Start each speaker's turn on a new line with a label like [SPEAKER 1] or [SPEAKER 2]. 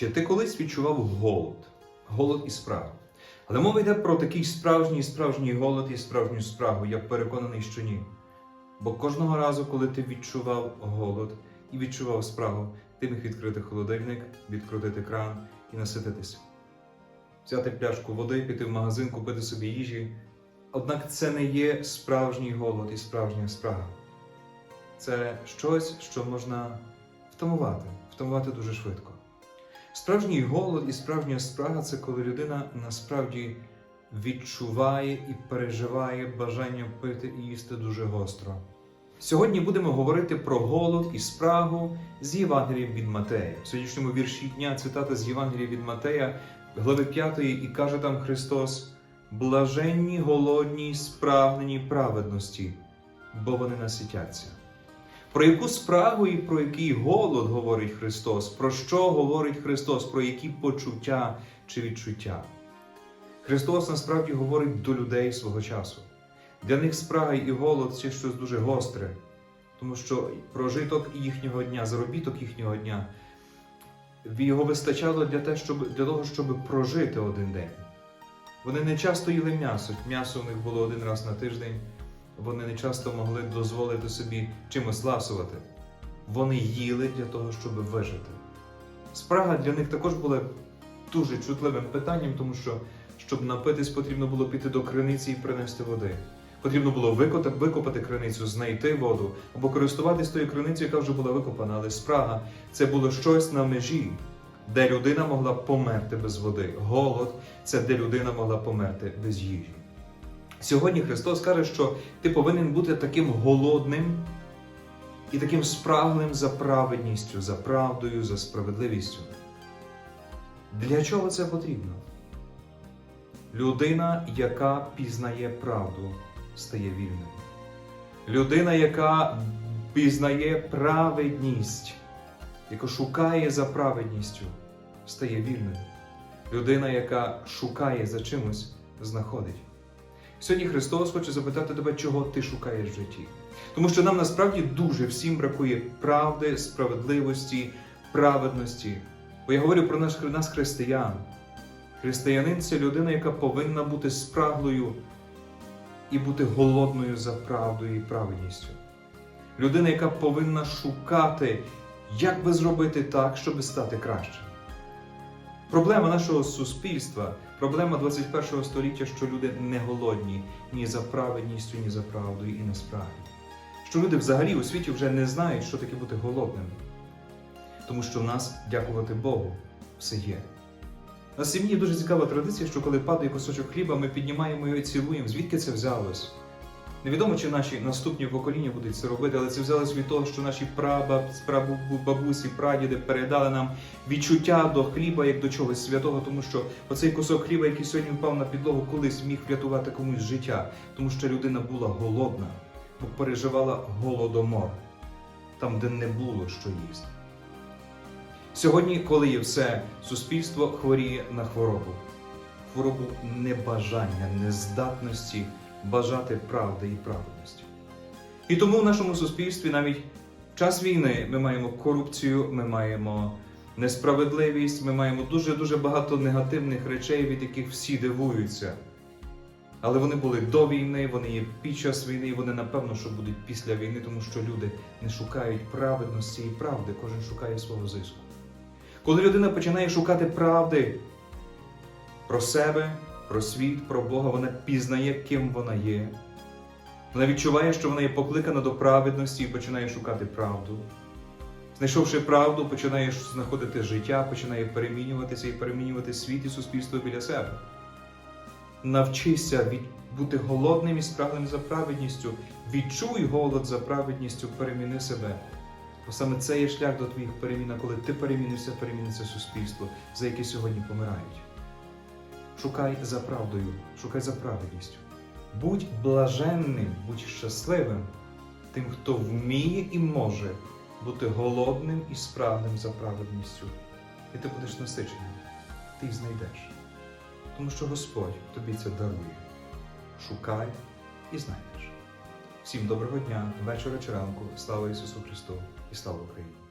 [SPEAKER 1] Чи ти колись відчував голод? Голод і спрагу. Але мова йде про такий справжній справжній голод і справжню спрагу. Я переконаний, що ні. Бо кожного разу, коли ти відчував голод і відчував спрагу, ти міг відкрити холодильник, відкрутити кран і насититись. Взяти пляшку води, піти в магазин, купити собі їжі. Однак це не є справжній голод і справжня спрага. Це щось, що можна втамувати, втамувати дуже швидко. Справжній голод і справжня спрага це коли людина насправді відчуває і переживає бажання пити і їсти дуже гостро. Сьогодні будемо говорити про голод і спрагу з Євангелієм від Матея. В сьогоднішньому вірші дня цитата з Євангелія від Матея, глави 5, і каже там Христос: блаженні, голодні, спрагнені праведності, бо вони наситяться. Про яку спрагу і про який голод говорить Христос? Про що говорить Христос? Про які почуття чи відчуття? Христос насправді говорить до людей свого часу. Для них спрага і голод це щось дуже гостре, тому що прожиток їхнього дня, заробіток їхнього дня, його вистачало для, те, щоб, для того, щоб прожити один день. Вони не часто їли м'ясо. М'ясо у них було один раз на тиждень. Вони не часто могли дозволити собі чимось ласувати. Вони їли для того, щоб вижити. Спрага для них також була дуже чутливим питанням, тому що, щоб напитись, потрібно було піти до криниці і принести води. Потрібно було викопати, криницю, знайти воду або користуватись тою криницею, яка вже була викопана. Але спрага це було щось на межі, де людина могла померти без води. Голод це де людина могла померти без їжі. Сьогодні Христос каже, що ти повинен бути таким голодним і таким спраглим за праведністю, за правдою, за справедливістю. Для чого це потрібно? Людина, яка пізнає правду, стає вільною. Людина, яка пізнає праведність, яка шукає за праведністю, стає вільною. Людина, яка шукає за чимось, знаходить. Сьогодні Христос хоче запитати тебе, чого ти шукаєш в житті. Тому що нам насправді дуже всім бракує правди, справедливості, праведності. Бо я говорю про нас, нас християн. Християнин це людина, яка повинна бути спраглою і бути голодною за правдою і праведністю. Людина, яка повинна шукати, як би зробити так, щоб стати кращим. Проблема нашого суспільства, проблема 21 століття, що люди не голодні ні за праведністю, ні за правдою, і не справді. Що люди взагалі у світі вже не знають, що таке бути голодним. Тому що в нас, дякувати Богу, все є. На сім'ї дуже цікава традиція, що коли падає кусочок хліба, ми піднімаємо його і цілуємо. Звідки це взялось? Невідомо, чи наші наступні покоління будуть це робити, але це взялось від того, що наші прабабусі, прадіди передали нам відчуття до хліба як до чогось святого, тому що оцей кусок хліба, який сьогодні впав на підлогу, колись міг врятувати комусь життя, тому що людина була голодна, бо переживала голодомор, там, де не було що їсти. Сьогодні, коли є все, суспільство хворіє на хворобу, хворобу небажання, нездатності бажати правди і праведності. І тому в нашому суспільстві навіть в час війни ми маємо корупцію, ми маємо несправедливість, ми маємо дуже-дуже багато негативних речей, від яких всі дивуються. Але вони були до війни, вони є під час війни, і вони напевно, що будуть після війни, тому що люди не шукають праведності і правди, кожен шукає свого зиску. Коли людина починає шукати правди про себе, про світ, про Бога, вона пізнає, ким вона є. Вона відчуває, що вона є покликана до праведності і починає шукати правду. Знайшовши правду, починає знаходити життя, починає перемінюватися і перемінювати світ і суспільство біля себе. Навчися від... бути голодним і спраглим за праведністю. Відчуй голод за праведністю, переміни себе. Бо саме це є шлях до твоїх перемін, коли ти перемінився, переміниться суспільство, за яке сьогодні помирають. Шукай за правдою, шукай за праведністю. Будь блаженним, будь щасливим тим, хто вміє і може бути голодним і справним за праведністю. І ти будеш насиченим, ти їх знайдеш. Тому що Господь тобі це дарує. Шукай і знайдеш. Всім доброго дня, вечора чи ранку. Слава Ісусу Христу і слава Україні!